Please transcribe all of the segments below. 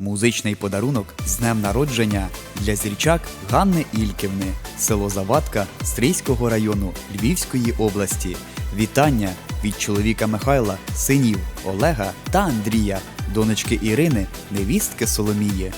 Музичний подарунок з днем народження для зірчак Ганни Ільківни, село Завадка Стрийського району Львівської області. Вітання від чоловіка Михайла, синів Олега та Андрія, донечки Ірини, невістки Соломії.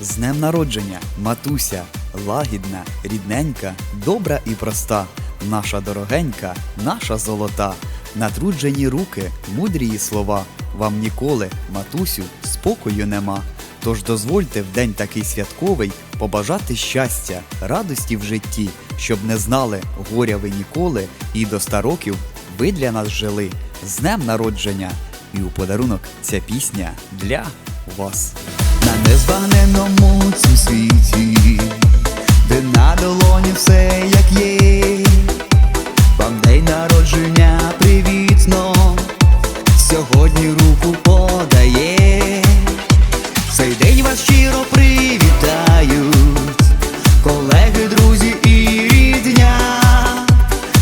З днем народження, матуся, лагідна, рідненька, добра і проста, наша дорогенька, наша золота, натруджені руки, мудрії слова. Вам ніколи, матусю, спокою нема. Тож дозвольте в день такий святковий побажати щастя, радості в житті, щоб не знали горя ви ніколи, і до ста років ви для нас жили. З днем народження! І у подарунок ця пісня для вас. На незбагненному цім світі, де на долоні все як є, вам день народження вас щиро привітають, колеги, друзі і рідня,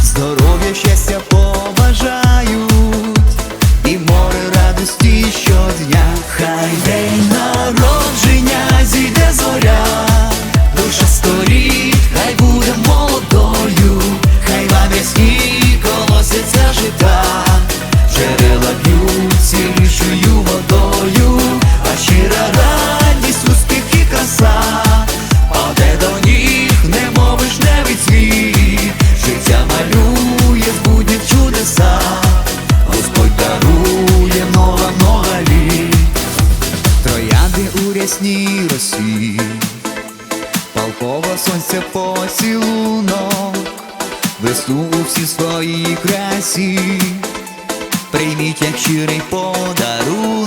здоров'я, щастя побажають. І море радості щодня. Хай день народження зійде зоря, рясній росі, палково сонце поцілунок, весну у всій своїй красі, прийміть як щирий подарунок,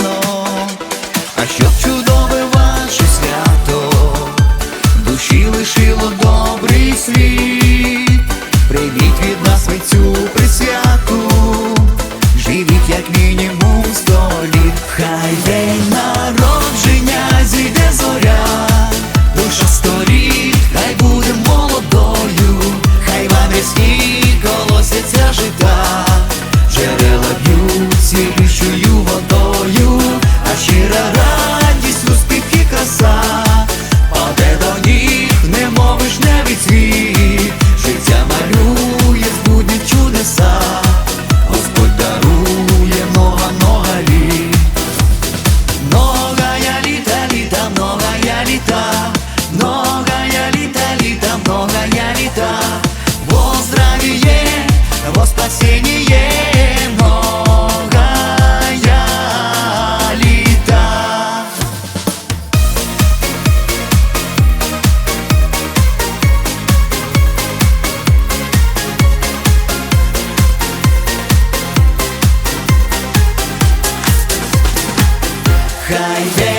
Хай